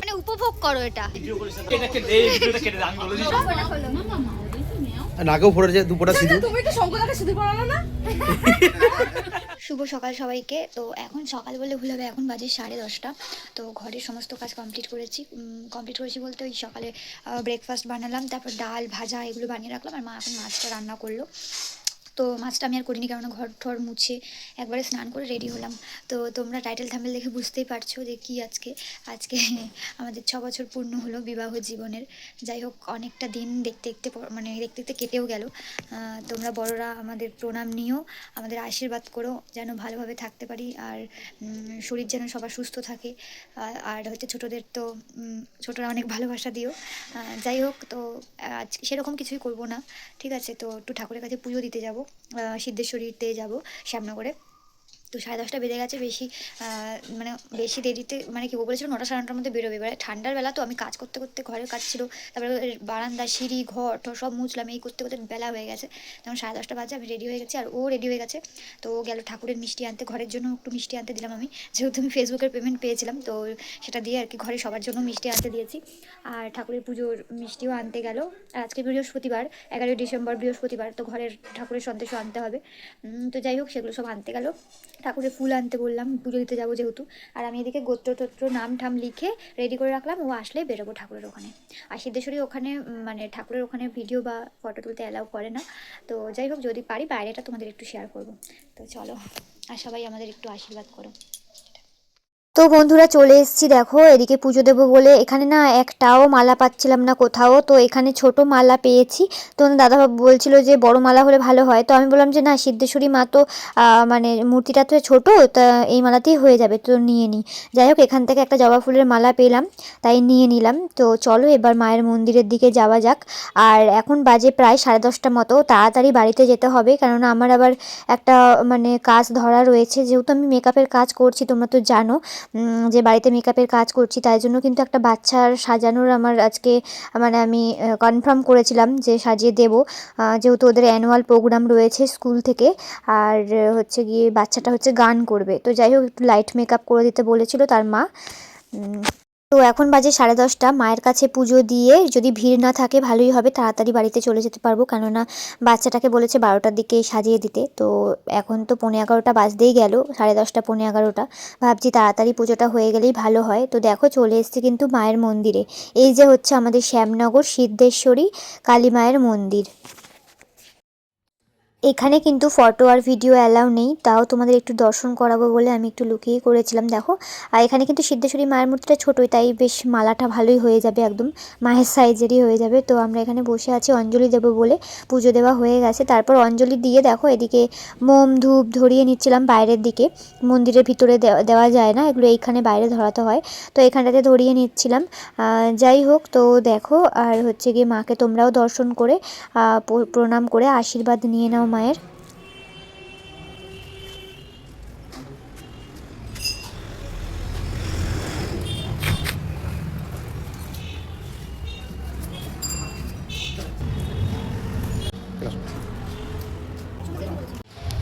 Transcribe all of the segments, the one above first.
মানে উপভোগ করো এটা। এটা কেটে এই ভিডিওটা কেটে দে, আমি বলে দিচ্ছি। নাকেও ফোটেছে দুপোটা সিঁদুর। তুমি একটু শঙ্করদাকে সিঁদুর পরালো না? শুভ সকাল সবাইকে। তো এখন সকাল বলে ভুল হবে এখন বাজে সাড়ে দশটা। তো ঘরের সমস্ত কাজ কমপ্লিট করেছি। কমপ্লিট করেছি বলতে ওই সকালে ব্রেকফাস্ট বানালাম তারপর ডাল ভাজা এগুলো বানিয়ে রাখলাম। আর মা এখন মাছটা রান্না করল। তো মাছটা আমি আর করিনি, কারণ ঘর ঠর মুছে একবারে স্নান করে রেডি হলাম। তো তোমরা টাইটেল থাম্বেল দেখে বুঝতেই পারছ যে কি আজকে আজকে আমাদের ছ বছর পূর্ণ হলো বিবাহ জীবনের। যাই হোক, অনেকটা দিন দেখতে দেখতে মানে দেখতে দেখতে কেটেও গেল। তোমরা বড়রা আমাদের প্রণাম নিও, আমাদের আশীর্বাদ করো, যেন ভালোভাবে থাকতে পারি আর শরীর যেন সবার সুস্থ থাকে। আর- হচ্ছে ছোটদের তো ছোটরা অনেক ভালোবাসা দিও। যাই হোক, তো আজ সেরকম কিছুই করব না, ঠিক আছে? তো একটু ঠাকুরের কাছে পুজো দিতে যাব। সিদ্ধেশ্বরীতে যাব শ্যামনগরে। তো সাড়ে দশটা বেজে গেছে, বেশি মানে বেশি দেরিতে মানে কি বলেছিল, নটা সাড়ে নটার মধ্যে বেরোবে। এবারে ঠান্ডার বেলা তো আমি কাজ করতে করতে ঘরের কাজ ছিল, তারপরে বারান্দা, সিঁড়ি, ঘর, ঠর সব মুছলাম, এই করতে করতে বেলা হয়ে গেছে। তখন সাড়ে দশটা বাজে, আমি রেডি হয়ে গেছি, আর ও রেডি হয়ে গেছে। তো ও গেল ঠাকুরের মিষ্টি আনতে, ঘরের জন্য একটু মিষ্টি আনতে দিলাম আমি। যেহেতু আমি ফেসবুকের পেমেন্ট পেয়েছিলাম, তো সেটা দিয়ে আর কি ঘরে সবার জন্য মিষ্টি আনতে দিয়েছি। আর ঠাকুরের পুজোর মিষ্টিও আনতে গেল। আর আজকে বৃহস্পতিবার এগারোই ডিসেম্বর বৃহস্পতিবার, তো ঘরের ঠাকুরের সন্দেশও আনতে হবে। তো যাই হোক, সেগুলো সব আনতে গেল। ঠাকুরের ফুল আনতে বললাম, পুজো দিতে যাব যেহেতু। আর আমি এদিকে গোত্র টোত্র নাম ঠাম লিখে রেডি করে রাখলাম, ও আসলে বেরোবো ঠাকুরের ওখানে। আর সিদ্ধেশ্বরী ওখানে মানে ঠাকুরের ওখানে ভিডিও বা ফটো তুলতে অ্যালাউ করে না। তো যাই হোক, যদি পারি বাইরেটা তোমাদের একটু শেয়ার করব। তো চলো, আর সবাই আমাদের একটু আশীর্বাদ করো। তো বন্ধুরা চলে এসেছি, দেখো, এদিকে পুজো দেবো বলে। এখানে না একটাও মালা পাচ্ছিলাম না কোথাও, তো এখানে ছোট মালা পেয়েছি। তো দাদা বলছিল যে বড় মালা হলে ভালো হয়। তো আমি বললাম যে না, সিদ্ধেশ্বরী মা তো মানে মূর্তিটা তো ছোট, তা এই মালাতেই হয়ে যাবে, তো নিয়ে নিই যাই হোক, এখান থেকে একটা জবা ফুলের মালা পেলাম, তাই নিয়ে নিলাম। তো চলো এবার মায়ের মন্দিরের দিকে যাওয়া যাক। আর এখন বাজে প্রায় সাড়ে দশটা মতো, তাড়াতাড়ি বাড়িতে যেতে হবে, কেননা আমার আবার একটা মানে কাজ ধরা রয়েছে। যেহেতু আমি মেকআপের কাজ করছি, তোমরা তো জানো যে বাড়িতে মেকআপের কাজ করছি, তাই জন্য কিন্তু একটা বাচ্চার সাজানোর আমার আজকে মানে আমি কনফার্ম করেছিলাম যে সাজিয়ে দেব। যেহেতু ওদের অ্যানুয়াল প্রোগ্রাম রয়েছে স্কুল থেকে, আর হচ্ছে গিয়ে বাচ্চাটা হচ্ছে গান করবে। তো যাই হোক, একটু লাইট মেকআপ করে দিতে বলেছিল তার মা। তো এখন বাজে সাড়ে দশটা। মায়ের কাছে পুজো দিয়ে যদি ভিড় না থাকে ভালোই হবে, তাড়াতাড়ি বাড়িতে চলে যেতে পারব। কেননা বাচ্চাটাকে বলেছে বারোটার দিকে সাজিয়ে দিতে। তো এখন তো পৌনে এগারোটা বাজতেই গেল, সাড়ে দশটা, পৌনে এগারোটা। ভাবছি তাড়াতাড়ি পুজোটা হয়ে গেলেই ভালো হয়। তো দেখো চলে এসেছি কিন্তু মায়ের মন্দিরে। এই যে হচ্ছে আমাদের শ্যামনগর সিদ্ধেশ্বরী কালী মায়ের মন্দির। এখানে কিন্তু ফটো আর ভিডিও অ্যালাউ নেই, তাও তোমাদের একটু দর্শন করাবো বলে আমি একটু লুকিয়ে করেছিলাম, দেখো। আর এখানে কিন্তু সিদ্ধেশ্বরী মায়ের মূর্তিটা ছোটোই, তাই বেশ মালাটা ভালোই হয়ে যাবে একদম, মায়ের সাইজেরই হয়ে যাবে। তো আমরা এখানে বসে আছি, অঞ্জলি দেবো বলে পুজো দেওয়া হয়ে গেছে। তারপর অঞ্জলি দিয়ে দেখো, এদিকে মোম ধূপ ধরিয়ে নিচ্ছিলাম বাইরের দিকে, মন্দিরের ভিতরে দেওয়া যায় না, এগুলো এইখানে বাইরে ধরাতে হয়। তো এখানটাতে ধরিয়ে নিচ্ছিলাম। যাই হোক, তো দেখো, আর হচ্ছে গিয়ে মাকে তোমরাও দর্শন করে প্রণাম করে আশীর্বাদ নিয়ে নাও মায়ের?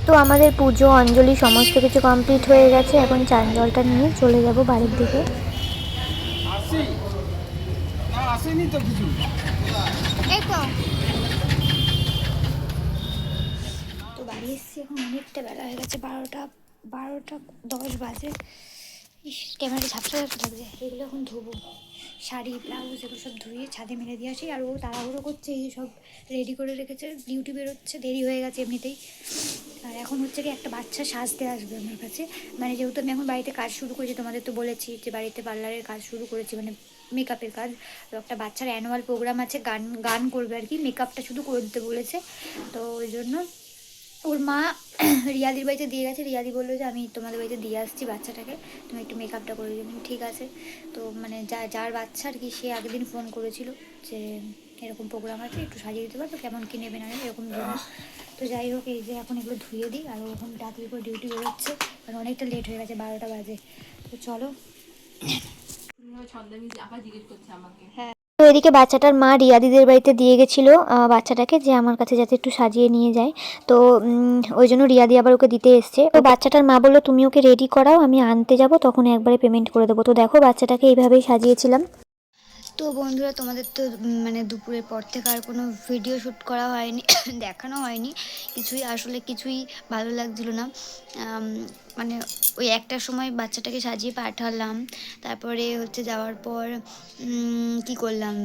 তো আমাদের পুজো অঞ্জলি সমস্ত কিছু কমপ্লিট হয়ে গেছে। এখন চান জলটা নিয়ে চলে যাব বাড়ির দিকে। আসি। আসেনি তো কিছু তো বাড়ি এসেছি এখন অনেকটা বেলা হয়ে গেছে, বারোটা বারোটা দশ বাজে। ইস, ক্যামেরাটা ঝাপসা ঝাপসা লাগছে। এগুলো এখন ধোবো। শাড়ি, ব্লাউজ, এগুলো সব ধুয়ে ছাদে মেলে দিয়ে আসি, আর ও তাড়াহুড়ো করছে, এই সব রেডি করে রেখেছে। ডিউটি বেরোচ্ছে, দেরি হয়ে গেছে এমনিতেই। আর এখন হচ্ছে কি একটা বাচ্চা সাজতে আসবে আমার কাছে। মানে যেহেতু আমি এখন বাড়িতে কাজ শুরু করেছি, তোমাদের তো বলেছি যে বাড়িতে পার্লারের কাজ শুরু করেছি মানে মেকআপের কাজ। একটা বাচ্চার অ্যানুয়াল প্রোগ্রাম আছে, গান গান করবে আর কি মেকআপটা শুধু করে দিতে বলেছে। তো ওই জন্য ওর মা রিয়ালির বাড়িতে দিয়ে গেছে। রিয়াদি বলল যে আমি তোমাদের বাড়িতে দিয়ে আসছি বাচ্চাটাকে। তুমি একটু মেকআপটা করে দেবেন ঠিক আছে। তো মানে যা যার বাচ্চা আর কি সে আগের দিন ফোন করেছিল যে এরকম প্রোগ্রাম আছে একটু সাজিয়ে দিতে পারবে? কেমন কী নেবে না এরকম জন্য তো যাই হোক এই যে এখন এগুলো ধুয়ে দিই আর ও এখন রাত্রির পর ডিউটি বেরোচ্ছে। কারণ অনেকটা লেট হয়ে গেছে বারোটা বাজে। তো চলো। ছন্দামি আবার জিজ্ঞেস করছে আমাকে। তো এদিকে বাচ্চাটার মা রিয়াদিদের বাড়িতে দিয়ে গেছিল বাচ্চাটাকে যে আমার কাছে যাতে একটু সাজিয়ে নিয়ে যায়। তো ওই জন্য রিয়াদি আবার ওকে দিতে এসছে। তো বাচ্চাটার মা বলল, তুমি ওকে রেডি করাও, আমি আনতে যাব তখন একবারে পেমেন্ট করে দেবো। তো দেখো, বাচ্চাটাকে এইভাবেই সাজিয়েছিলাম। তো বন্ধুরা, তোমাদের তো মানে দুপুরের পর থেকে আর কোনো ভিডিও শ্যুট করা হয়নি, দেখানো হয়নি। কিছুই, আসলে কিছুই ভালো লাগছিল না। মানে ওই একটার সময় বাচ্চাটাকে সাজিয়ে পাঠালাম। তারপরে হচ্ছে যাওয়ার পর কি করলাম?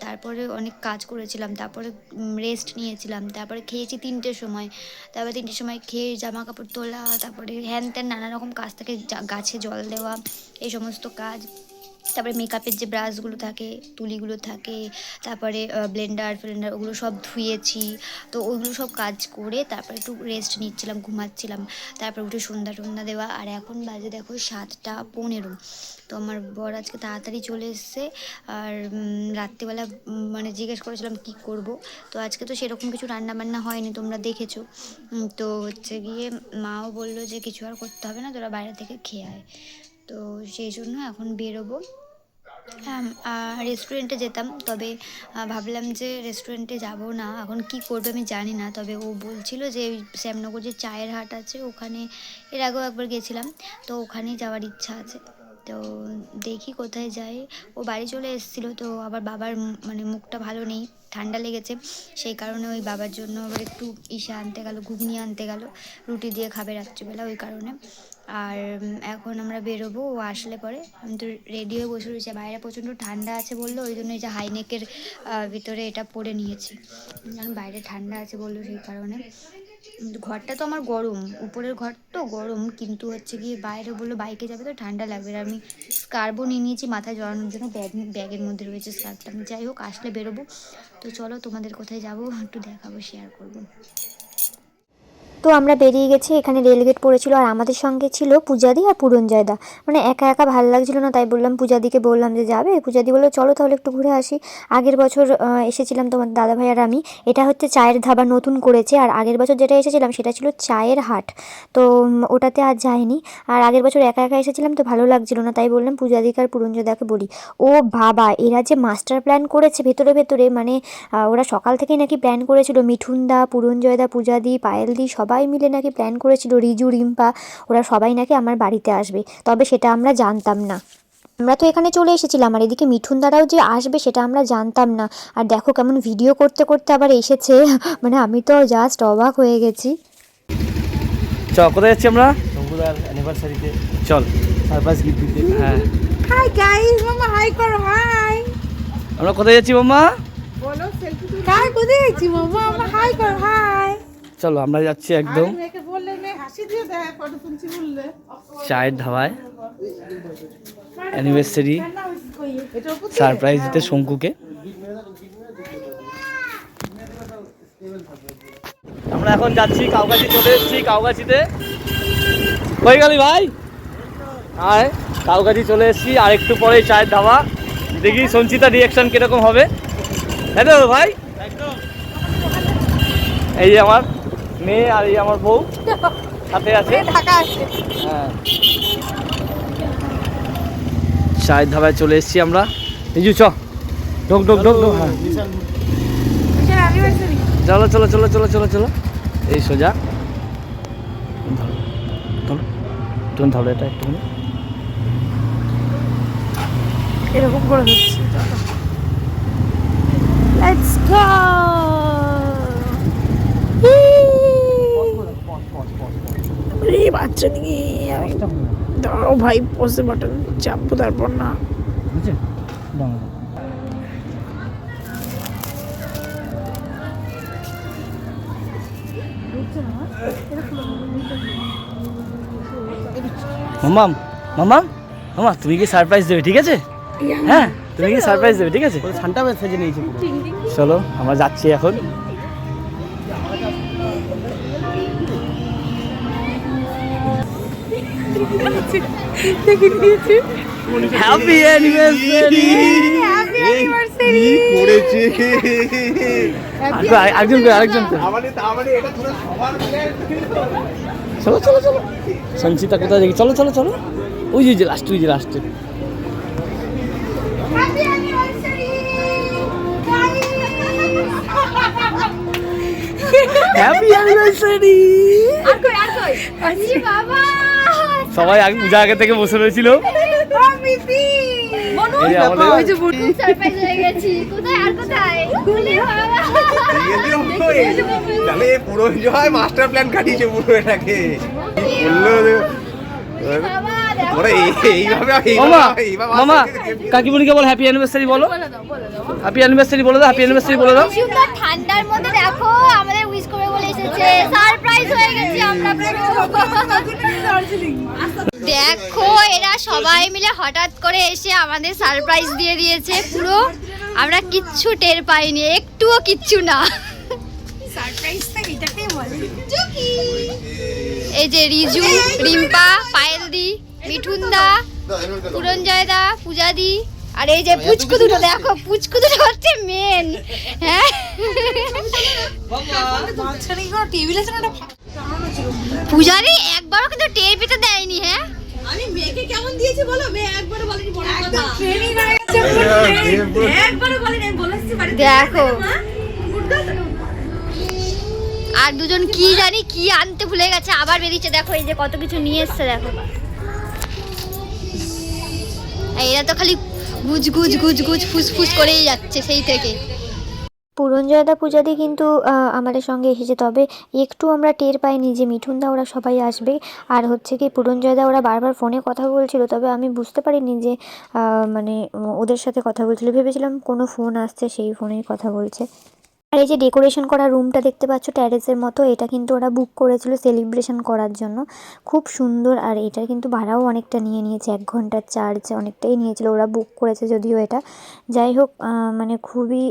তারপরে অনেক কাজ করেছিলাম। তারপরে রেস্ট নিয়েছিলাম। তারপরে খেয়েছি তিনটের সময়। তারপরে তিনটের সময় খেয়ে জামা কাপড় তোলা, তারপরে হ্যান ত্যান নানা রকম কাজ থাকে গাছে জল দেওয়া, এই সমস্ত কাজ। তারপরে মেকআপের যে ব্রাশগুলো থাকে, তুলিগুলো থাকে, তারপরে ব্লেন্ডার ফ্লেন্ডার ওগুলো সব ধুয়েছি। তো ওইগুলো সব কাজ করে তারপরে একটু রেস্ট নিচ্ছিলাম, ঘুমাচ্ছিলাম। তারপর উঠে সন্ধ্যা টন্ধ্যা দেওয়া, আর এখন বাজে দেখো সাতটা পনেরো। তো আমার বর আজকে তাড়াতাড়ি চলে এসছে, আর রাত্রিবেলা মানে জিজ্ঞেস করেছিলাম কি করব। তো আজকে তো সেরকম কিছু রান্না বান্না হয়নি, তোমরা দেখেছ। তো হচ্ছে গিয়ে মাও বলল যে কিছু আর করতে হবে না, তোরা বাইরে থেকে খেয়ে আয়। তো সেই জন্য এখন বেরোবো। হ্যাঁ রেস্টুরেন্টে যেতাম, তবে ভাবলাম যে রেস্টুরেন্টে যাব না। এখন কি করবে আমি জানি না, তবে ও বলছিল যে শ্যামনগর যে চায়ের হাট আছে, ওখানে এর আগেও একবার গেছিলাম। তো ওখানেই যাওয়ার ইচ্ছা আছে। তো দেখি কোথায় যাই। ও বাড়ি চলে এসেছিল, তো আবার বাবার মানে মুখটা ভালো নেই, ঠান্ডা লেগেছে। সেই কারণে ওই বাবার জন্য আবার একটু ইসে আনতে গেল, ঘুগনি আনতে গেল, রুটি দিয়ে খাবে রাত্রিবেলা ওই কারণে। আর এখন আমরা বেরোবো, ও আসলে পরে। আমি তো রেডি হয়ে বসে রয়েছে, বাইরে প্রচণ্ড ঠান্ডা আছে বলল, ওই জন্য এই যে হাইনেকের ভিতরে এটা পরে নিয়েছি। কারণ বাইরে ঠান্ডা আছে বলল সেই কারণে। ঘরটা তো আমার গরম, উপরের ঘর তো গরম, কিন্তু হচ্ছে গিয়ে বাইরে বলল বাইকে যাবে তো ঠান্ডা লাগবে আর আমি স্কার্ফও নিয়ে নিয়েছি, মাথায় জড়ানোর জন্য ব্যাগ ব্যাগের মধ্যে রয়েছে স্কার্ফটা আমি যাই হোক, আসলে বেরোবো। তো চলো তোমাদের কোথায় যাব, একটু দেখাবো শেয়ার করব। তো আমরা বেরিয়ে গেছি, এখানে রেলগেট পড়েছিল আর আমাদের সঙ্গে ছিল পূজাদি আর পুরঞ্জয়দা মানে একা একা ভালো লাগছিল না, তাই বললাম পূজাদিকে বললাম যে যাবে? পূজাদি বলল, চলো তাহলে একটু ঘুরে আসি। আগের বছর এসেছিলাম তোমার দাদা ভাই আর আমি। এটা হচ্ছে চায়ের ধাবা নতুন করেছে আর আগের বছর যেটা এসেছিলাম সেটা ছিল চায়ের হাট। তো ওটাতে আর যায়নি আর আগের বছর একা একা এসেছিলাম তো ভালো লাগছিল না, তাই বললাম পূজাদিকে আর পুরঞ্জয়দাকে বলি। ও বাবা, এরা যে মাস্টার প্ল্যান করেছে ভেতরে ভেতরে মানে ওরা সকাল থেকেই নাকি প্ল্যান করেছিল, মিঠুনদা পুরঞ্জয়দা পূজাদি, পায়েলদি সবাই মিলে নাকি প্ল্যান করেছিল রিজু রিম্পা ওরা সবাই নাকি আমার বাড়িতে আসবে। তবে সেটা আমরা জানতাম না। আমরা তো এখানে চলে এসেছিলাম আর এদিকে মিঠুন দাদাও যে আসবে সেটা আমরা জানতাম না। আর দেখো কেমন ভিডিও করতে করতে আবার এসেছে। মানে আমি তো জাস্ট অবাক হয়ে গেছি। চ কোথায় যাচ্ছি আমরা? শঙ্কুদার অ্যানিভার্সারিতে চল। সারপ্রাইজ গিফট দিতে। হ্যাঁ। হাই গাইস মামা হাই করো হাই আমরা কোথায় যাচ্ছি মাম্মা বলো সেলফি তুলে হাই কোথায় গেছি মামা? আমরা হাই করো হাই চলো আমরা যাচ্ছি একদম। চায়ের ধাবায়। অ্যানিভার্সারি সারপ্রাইজ দিতে শঙ্কুকে। আমরা এখন যাচ্ছি কাউগাছি চলে এসেছি কাউগাছিতে হয়ে গেলি ভাই? আয় কাউগাছি চলে এসেছি আর একটু পরে চায়ের ধাবা। দেখি সঞ্চিতা রিয়াকশন কীরকম হবে। হ্যাঁ ভাই। এই যে আমার মেয়ে আর এই আমার বউ সাথে আছে। ঢাকা আছে। হ্যাঁ। চায়ের ধাবায় চলে এসেছি আমরা। যে চ। ঢোক ঢোক ঢোক ঢোক হ্যাঁ। চলো চলো চলো চলো চলো চলো। এই সোজা। ধরো। তুমি ধরো এটা একটুখানি। এরকম করে হচ্ছে। লেটস গো রে বাচ্চা নিয়ে দাঁড়াও ভাই পোষে বাটন চাপবো তারপর না। মামাম মামাম মামা তুমি কি সারপ্রাইজ দেবে ঠিক আছে? হ্যাঁ তুমি কি সারপ্রাইজ দেবে ঠিক আছে? ঠান্ডা সেজে নিয়েছি। চলো আমরা যাচ্ছি এখন। হ্যাপি অ্যানিভার্সারি হ্যাপি অ্যানিভার্সারি করেছে? আরেকজন করে আরেকজন চলো চলো চলো। সঞ্চিতা কোথায় দেখি? চলো চলো চলো। ওই যে লাস্ট ওই যে হ্যাপি অ্যানিভার্সারি আর কই আর কই? আচ্ছা। বাবা! সবাই আগে পূজা আগে থেকে বসে রয়েছিল। এই যে আমাদের ওই যে সারপ্রাইজ গেছি। কোথায়? আর কোথায়? বলে বাবা। তাহলে পুরো জয় মাস্টার প্ল্যান কাটিয়েছে পুরো এটাকে। মামা কাকিমণিকে বল হ্যাপি অ্যানিভার্সারি বলো। হ্যাপি অ্যানিভার্সারি বলে দাও। হ্যাপি অ্যানিভার্সারি বলে দাও ঠান্ডার মধ্যে দেখো আমাদের উইশ করে এসেছে। সারপ্রাইজ হয়ে গেছি আমরা দেখো এরা সবাই মিলে হঠাৎ করে এসে আমাদের সারপ্রাইজ দিয়ে দিয়েছে পুরো। আমরা কিচ্ছু টের পাইনি একটুও কিচ্ছু না। এই যে রিজু রিম্পা পায়েলদি মিঠুনদা পুরঞ্জয়দা পূজাদি আর এই যে পুচকু দুটো দেখো পুচকু দুটো হচ্ছে মেন হ্যাঁ? পূজারি একবারও কিন্তু টের পেতে দেয়নি হ্যাঁ? আমি মেয়েকে কেমন দিয়েছি বলো? মেয়ে একবারও বলেনি বড় কথা। ট্রেনিং হয়ে গেছে একবারও বলেনি আমি বাড়িতে। দেখো। আর দুজন কি জানি কি আনতে ভুলে গেছে আবার বেরিয়েছে। দেখো এই যে কত কিছু নিয়ে এসছে দেখো। এরা তো খালি গুজ গুজ গুজ গুজ, ফুস ফুস করেই যাচ্ছে সেই থেকে। পুরঞ্জয়দা পূজাদি কিন্তু আমাদের সঙ্গে এসেছে। তবে একটু আমরা টের পাইনি যে মিঠুনদা ওরা সবাই আসবে। আর হচ্ছে কি, পুরঞ্জয়দা ওরা বারবার ফোনে কথা বলছিল, তবে আমি বুঝতে পারিনি যে মানে ওদের সাথে কথা বলছিল। ভেবেছিলাম কোনো ফোন আসছে, সেই ফোনেই কথা বলছে। আর এই যে ডেকোরেশন করা রুমটা দেখতে পাচ্ছ ট্যারেসের মতো, এটা কিন্তু ওরা বুক করেছিল সেলিব্রেশন করার জন্য। খুব সুন্দর আর এটার কিন্তু ভাড়াও অনেকটা নিয়ে নিয়েছে, এক ঘণ্টার চার্জ অনেকটাই নিয়েছিল, ওরা বুক করেছে যদিও এটা। যাই হোক মানে খুবই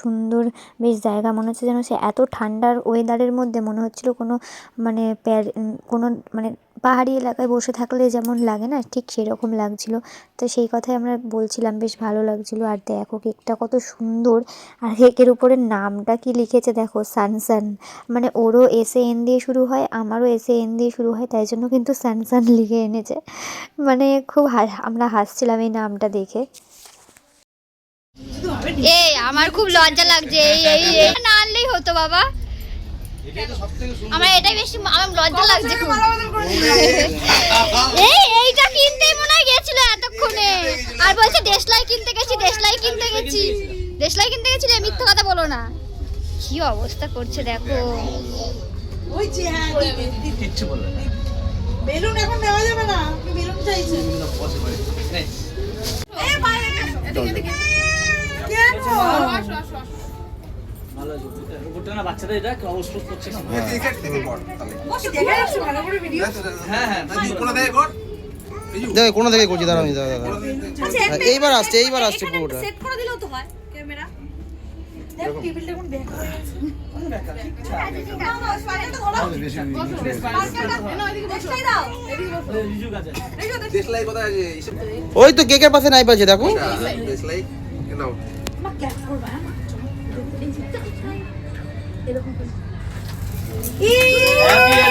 সুন্দর, বেশ জায়গা। মনে হচ্ছে যেন সে এত ঠান্ডার ওয়েদারের মধ্যে মনে হচ্ছিল কোনো মানে প্যার কোনো মানে পাহাড়ি এলাকায় বসে থাকলে যেমন লাগে না, ঠিক সেরকম লাগছিল। তো সেই কথাই আমরা বলছিলাম, বেশ ভালো লাগছিল। আর দেখো কেকটা কত সুন্দর। আর কেকের উপরে নামটা কি লিখেছে দেখো, সানসান। মানে ওরও এসে এন দিয়ে শুরু হয়, আমারও এসে এন দিয়ে শুরু হয়, তাই জন্য কিন্তু সানসান লিখে এনেছে। মানে খুব আমরা হাসছিলাম এই নামটা দেখে। এই, আমার খুব লজ্জা লাগছে এই এই, না আনলেই হতো বাবা। আমার এটাই বেশি আমার লজ্জা লাগছে খুব। এই এইটা কিনতেই মনে হয় গেছিল এতক্ষণে। আর বলছে দেশলাই কিনতে গেছি দেশলাই কিনতে গেছি। দেশলাই কিনতে গেছিলে মিথ্যে কথা বলো না। কি অবস্থা করছে দেখো। ওই যে হ্যাঁ কিচ্ছু বলবে না। বেলুন এখন নেওয়া যাবে না আপনি বেলুন চাইছেন। এ বাইরে কেন বাচ্চাদের এটা করছে না হ্যাঁ হ্যাঁ দেখ থেকে করছি দাঁড়া আমি দাঁড়া দাঁড়া আচ্ছা হ্যাঁ, এইবার আসছে এইবার আসছে পুরোটা সেট করে দিলেও তো হয় ক্যামেরা হয়ে ওই তো কেকের পাশে নাই পাচ্ছে দেখো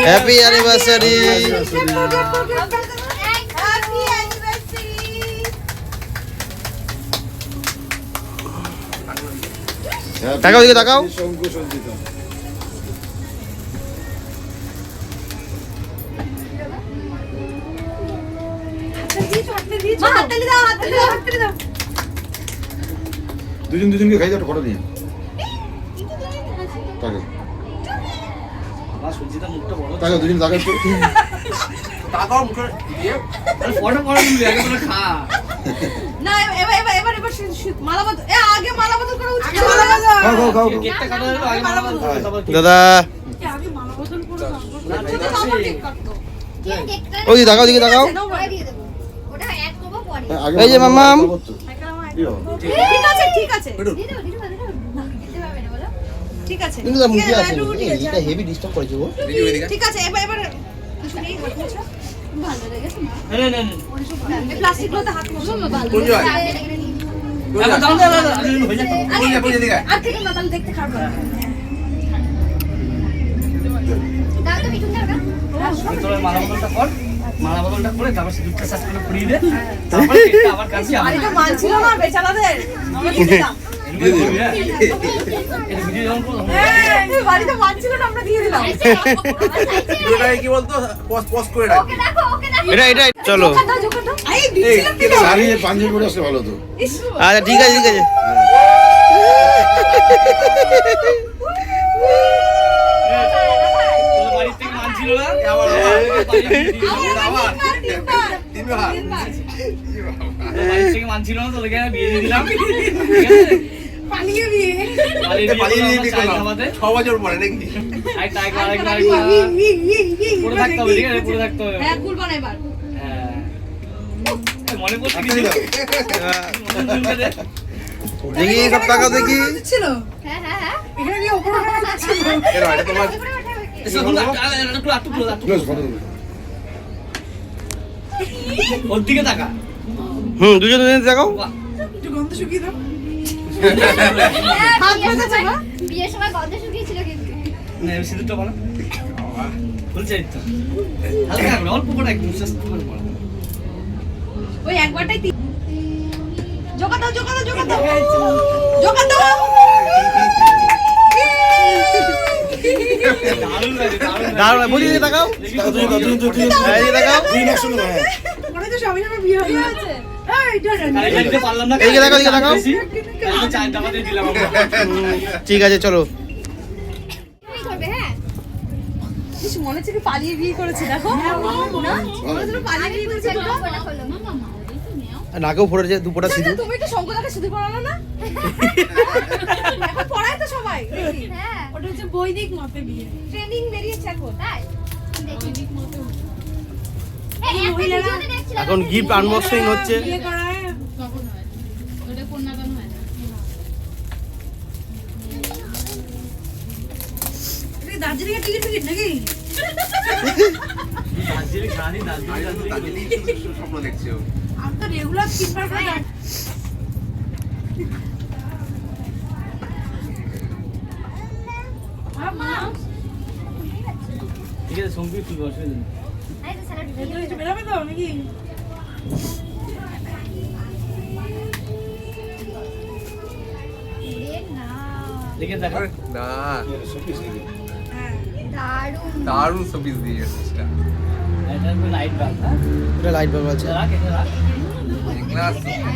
হ্যাপি অ্যানিভার্সারি Happy anniversary! তাকাও দিকে তাকাও। দুজন দুজনকে খাই দাও ফটো নিয়ে তাকে। তাকে দুজন তাকে তাকাও মুখে দিয়ে ফটো করে নিবি আগে তোরা খা। না, এবার এবার এবার এবার শু- শু- মালা বদল এ, আগে মালা বদল করা উচিত ছিল। খাও খাও খাও। কেকটা কাটা হলো আগে মালা বদল করে তারপর কেক। দাদা। এ, মালা বদল করো না। না, ঠিক তো আছে। আমার কেক কাটতো। ওই দিকে দিকে তাকাও নাও, পরে দিয়ে দেবো। ওটা অ্যাড করব পরে। হ্যাঁ, এই যে মাম্মাম। ঠিক আছে ঠিক আছে। ঠিক আছে। কিন্তু তার মুখে আছে। এটা হেভি ডিস্টার্ব করেছে ও ঠিক আছে এবার এবার কিছু নেই হাত মোছা। ভালো লেগেছে না, না, না, না। এই প্লাস্টিক গুলোতে হাত মোছা। ভালো আমি হয়ে না তাহলে দেখতে খারাপ তো না তোর মালা বদলটা কর। মালা বদলটা করে তারপর সিঁদুরটা সাজ করে পরিয়ে দে। তারপরে কেকটা আবার আবার আর এটা মানছিল না বেচারাদের। হ্যাঁ। এটা ভিডিও যখন করব, এই বাড়িতে মানছিল না আমরা দিয়ে দিলাম। ভিডিওটাকে কি বলতো? পজ পজ করে রাখবি। এটা এটা চলো। আচ্ছা ঠিক আছে ঠিক আছে। মানছিল না? তোদেরকে বিয়ে দিয়ে দিলাম। ঠিক আছে? পালিয়ে বিয়ে পালিয়ে বিয়ে করলাম নিয়ে আমরা চায়ের করলাম ধাবাতে। ছ বছর পরে নাকি আরেকটা, আরেকটা, আরেকটা, আরেকটা। পড়ে থাকতে হবে, ঠিক আছে? পড়ে থাকতে হবে। হ্যাঁ ভুলবা না এবার হ্যাঁ। মনে পড়ছে আচ্ছা, কিছু? দাও। নতুন চুলকে দে। দেখি সব টাকা দেখি ছিল হ্যাঁ হ্যাঁ হ্যাঁ এখানে কি ওপরে ছিল এটা তোমার একটু। ওর দিকে তাকা হুম দুজন দুজন দেখাও একটু গন্ধ শুকিয়ে দাও হাত বিয়ের ব্যথা বিয়ের সময় গন্ধ শুকিয়েছিল কিন্তু নে, সিঁদুরটা পরা। বলছে তো। হালকা করে, অল্প করে একটু, just করে পরা। ওই একবারটাই জোকা দাও জোকা দাও জোকা দাও জোকা দাও দারুণ লাগে, দারুণ লাগে। দাঁড়াও বুঝি দিকে তাকাও দেখি দাও, তো, তুমি দাও, তুমি দাও, তুমি দাও। হ্যাঁ, এদিকে তাকাও দুই একসঙ্গে দাও, হ্যাঁ। মনে তো সবাই সবাই বিয়ে হয়ে গেছে এই ডন কালকে দিতে পারলাম না, এদিকে তাকাও, এদিকে তাকাও। বেশি। কালকে চায়ের দাবাতে দিলাম আমরা। ঠিক আছে চলো কি করবে হ্যাঁ কিছু মনে হচ্ছে কি পালিয়ে বিয়ে করেছে দেখো। না? মনে হচ্ছে পালিয়ে বিয়ে করেছে চলো। নাকেও দুপোটা সিঁদুর। তুমি শঙ্কদাকে পড়ানো না? এখন পড়ায় তো সবাই। হ্যাঁ ওটা হচ্ছে বৈদিক মতে বিয়ে। ট্রেনিং বেরিয়েছে এখন তাই? দেখি এখন গিফট আনবক্সিং হচ্ছে। বিয়ে করায় এটা কি দার্জিলিং টিকিট টিকিট নাকি? দার্জিলিং, সারাদিন দার্জিলিং, দার্জিলিং। দার্জিলিং শুধু স্বপ্ন দেখছে আমি তো রেগুলার তিনবার করে ঠিক আছে, সঙ্গী তুই অসুবিধা নেই। তো নাকি দেখো। না দারুণ দিয়ে এটা হচ্ছে light হ্যাঁ? এটা লাইট বাল্ব আছে রাখ, এটা রাখ।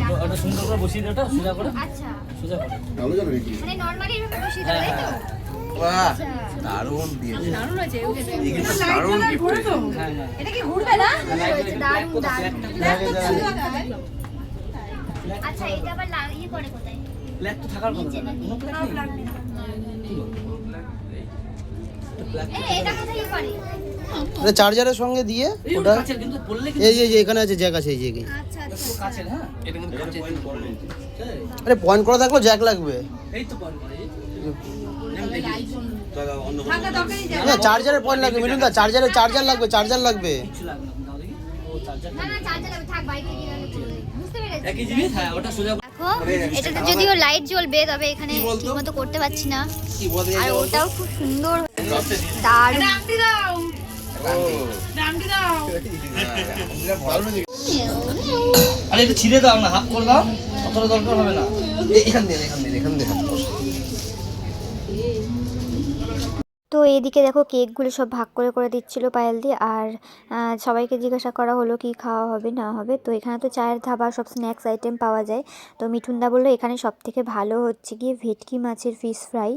ওটা- ওটা সুন্দর করে বসিয়ে দে ওটা, সোজা করে, আচ্ছা সোজা করে। ভালো জানো নাকি মানে নরমালি এভাবে বসিয়ে তাই তো বাহ। দারুণ দিয়েছে। দারুণ হয়েছে এই কিন্তু লাইট দারুণ গিফট ঘোরে তো। এটা কি ঘুরবে না? দারুণ দারুণ আচ্ছা এটা আবার লা- ইয়ে করে কোথায়? তো থাকার কথা না। কোনো নেই। এটা চার্জারের সঙ্গে দিয়ে ওটা এই যে এখানে আছে জ্যাক আছে এই যে। আচ্ছা আচ্ছা হ্যাঁ? এটা কিন্তু কাছের। আরে পয়েন্ট করা থাকলেও জ্যাক লাগবে। এই তো বল, না চার্জারের পয়েন্ট লাগবে মিঠুন দা চার্জারের চার্জার লাগবে চার্জার লাগবে। কিছু লাগবে না, দাও দেখি। ও চার্জার না না চার্জার লাগবে থাক বাইরে গিয়ে গেলে চলবে। বুঝতে পেরেছি একই জিনিস হ্যাঁ ওটা সোজা দেখো এটাতে যদিও লাইট জ্বলবে তবে এখানে ঠিকমতো করতে পারছি না। আর ওটাও খুব সুন্দর। দারুণ। আরে একটু ছিঁড়ে দাও না হাফ করে দাও অতটা দরকার হবে না। এখান দিয়ে এখান দিয়ে এখান দিয়ে তো এদিকে দেখো কেকগুলো সব ভাগ করে করে দিচ্ছিল পায়েল দিয়ে আর সবাইকে জিজ্ঞাসা করা হলো কি খাওয়া হবে, না হবে। তো এখানে তো চায়ের ধাবা, সব স্ন্যাক্স আইটেম পাওয়া যায়। তো মিঠুনদা বলল, এখানে সব থেকে ভালো হচ্ছে গিয়ে ভেটকি মাছের ফিশ ফ্রাই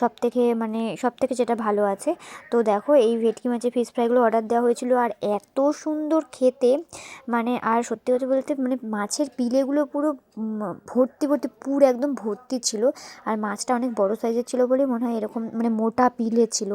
সব থেকে মানে সব থেকে যেটা ভালো আছে। তো দেখো এই ভেটকি মাছের ফিশ ফ্রাইগুলো অর্ডার দেওয়া হয়েছিল আর এত সুন্দর খেতে। মানে আর সত্যি কথা বলতে মানে মাছের পিলেগুলো পুরো ভর্তি ভর্তি, পুরো একদম ভর্তি ছিল। আর মাছটা অনেক বড় সাইজের ছিল বলে মনে হয় এরকম মানে মোটা পিলে ছিল।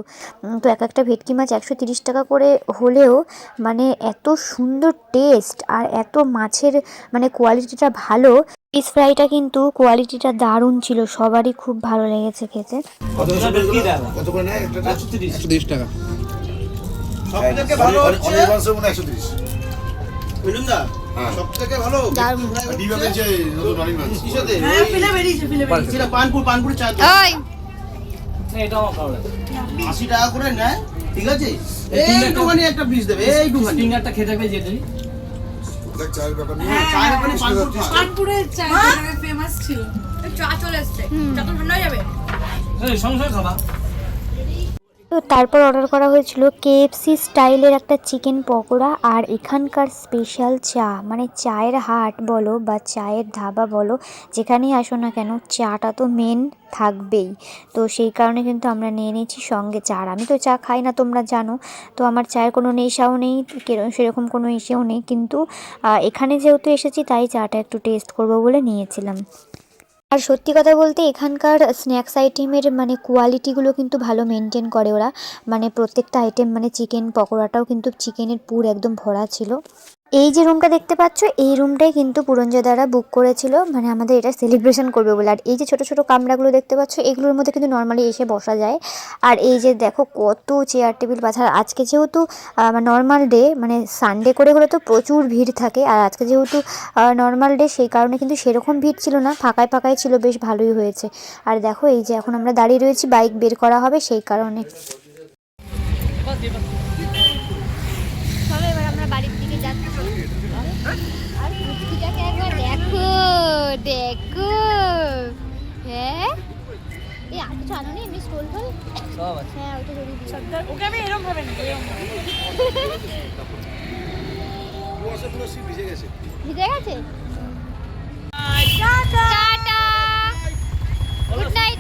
তো এক একটা ভেটকি মাছ একশো তিরিশ টাকা করে হলেও মানে এত সুন্দর টেস্ট আর এত মাছের মানে কোয়ালিটিটা ভালো ফিশ ফ্রাইটা কিন্তু কোয়ালিটিটা দারুণ ছিল সবারই খুব ভালো লেগেছে খেতে। কত করে কি করে দেবো? কত করে নেয় একটা একশো তিরিশ। একশো তিরিশ টাকা। ভালো অনেক- হচ্ছে অনেক মাংসের মনে একশো তিরিশ। মিঠুন দা? হ্যাঁ। দারুণ। আমার ভালো লাগে আশি টাকা করে নেয় ঠিক আছে এইটুখানি একটা পিস দেবে এইটুখানি ফিঙ্গারটা খেতে হবে যে দেখ চায়ের ব্যাপার নিয়ে চায়ের ব্যাপারে কানপুরের চা ফেমাস ছিল চা চলে এসছে চা তো ঠান্ডা যাবে। সঙ্গে সঙ্গে খাবা। তো তারপর অর্ডার করা হয়েছিল কেএফসি স্টাইলের একটা চিকেন পকোড়া আর এখানকার স্পেশাল চা মানে চায়ের হাট বলো বা চায়ের ধাবা বলো, যেখানেই আসো না কেন চাটা তো মেন থাকবেই। তো সেই কারণে কিন্তু আমরা নিয়ে নিয়েছি সঙ্গে চা আমি তো চা খাই না, তোমরা জানো। তো আমার চায়ের কোনো নেশাও নেই সেরকম কোনো ইসেও নেই। কিন্তু এখানে যেহেতু এসেছি, তাই চাটা একটু টেস্ট করব বলে নিয়েছিলাম। আর সত্যি কথা বলতে এখানকার স্ন্যাক্স আইটেমের মানে কোয়ালিটিগুলো কিন্তু ভালো মেনটেন করে ওরা। মানে প্রত্যেকটা আইটেম মানে চিকেন পকোড়াটাও কিন্তু চিকেনের পুর একদম ভরা ছিল। এই যে রুমটা দেখতে পাচ্ছ, এই রুমটাই কিন্তু পুরঞ্জয়দারা বুক করেছিল। মানে আমাদের এটা সেলিব্রেশন করবে বলে। আর এই যে ছোট ছোট কামরাগুলো দেখতে পাচ্ছ, এগুলোর মধ্যে কিন্তু নর্মালি এসে বসা যায়। আর এই যে দেখো কত চেয়ার টেবিল পাথর আজকে যেহেতু নর্মাল ডে মানে সানডে করে হলে তো প্রচুর ভিড় থাকে। আর আজকে যেহেতু নর্মাল ডে সেই কারণে কিন্তু সেরকম ভিড় ছিল না। ফাঁকায় ফাঁকায় ছিল, বেশ ভালোই হয়েছে। আর দেখো এই যে এখন আমরা দাঁড়িয়ে রয়েছি বাইক বের করা হবে, সেই কারণে চলো এবার আমরা বাড়ির দিকে যাচ্ছি আর কুচকিটাকে একবার দেখো দেখো। হ্যাঁ? এই আর কিছু আনো নি এমনি স্টোল ফল সব আছে। হ্যাঁ ওইটা যদি দিও ওকে আমি এরকম ভাবে নেব এরকম ভাবে। ভিজে গেছে? টাটা। টাটা। গুড নাইট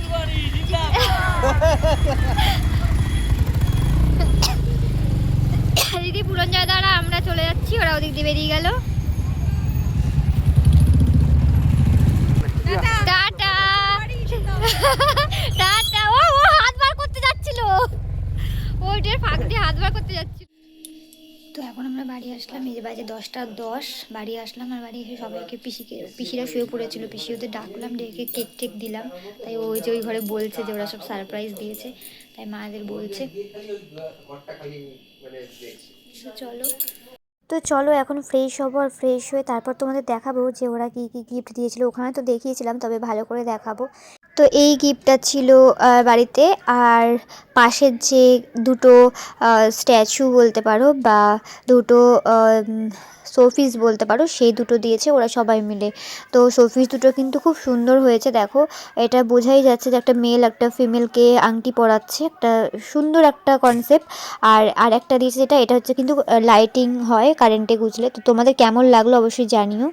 দিদি পুরঞ্জয় দ্বারা আমরা চলে যাচ্ছি ওরা ওদিক দিয়ে বেরিয়ে গেল। টাটা। টাটা। ও ও হাত বার করতে যাচ্ছিল। ওইটার ফাঁক দিয়ে হাত বার করতে যাচ্ছিল। তো এখন আমরা বাড়ি আসলাম এই যে বাজে দশটা দশ। বাড়ি আসলাম আর বাড়ি এসে সবাইকে পিসিকে পিসিরা শুয়ে পড়েছিল। পিসি ওদের ডাকলাম ডেকে কেক টেক দিলাম। তাই ওই যে ওই ঘরে বলছে যে ওরা সব সারপ্রাইজ দিয়েছে। তাই মাদের বলছে। চলো তো চলো এখন ফ্রেশ হব আর ফ্রেশ হয়ে তারপর তোমাদের দেখাবো যে ওরা কি কি গিফট দিয়েছিল। ওখানে তো দেখিয়েছিলাম, তবে ভালো করে দেখাবো। তো এই গিফটটা ছিল বাড়িতে। আর পাশের যে দুটো স্ট্যাচু বলতে পারো বা দুটো শোপিস বলতে পারো, সেই দুটো দিয়েছে ওরা সবাই মিলে। তো শোপিস দুটো কিন্তু খুব সুন্দর হয়েছে, দেখো। এটা বোঝাই যাচ্ছে যে একটা মেল একটা ফিমেলকে আংটি পরাচ্ছে, একটা সুন্দর একটা কনসেপ্ট আর আর একটা দিয়েছে যেটা, এটা হচ্ছে কিন্তু লাইটিং হয় কারেন্টে গুজলে। তো তোমাদের কেমন লাগল অবশ্যই জানিও।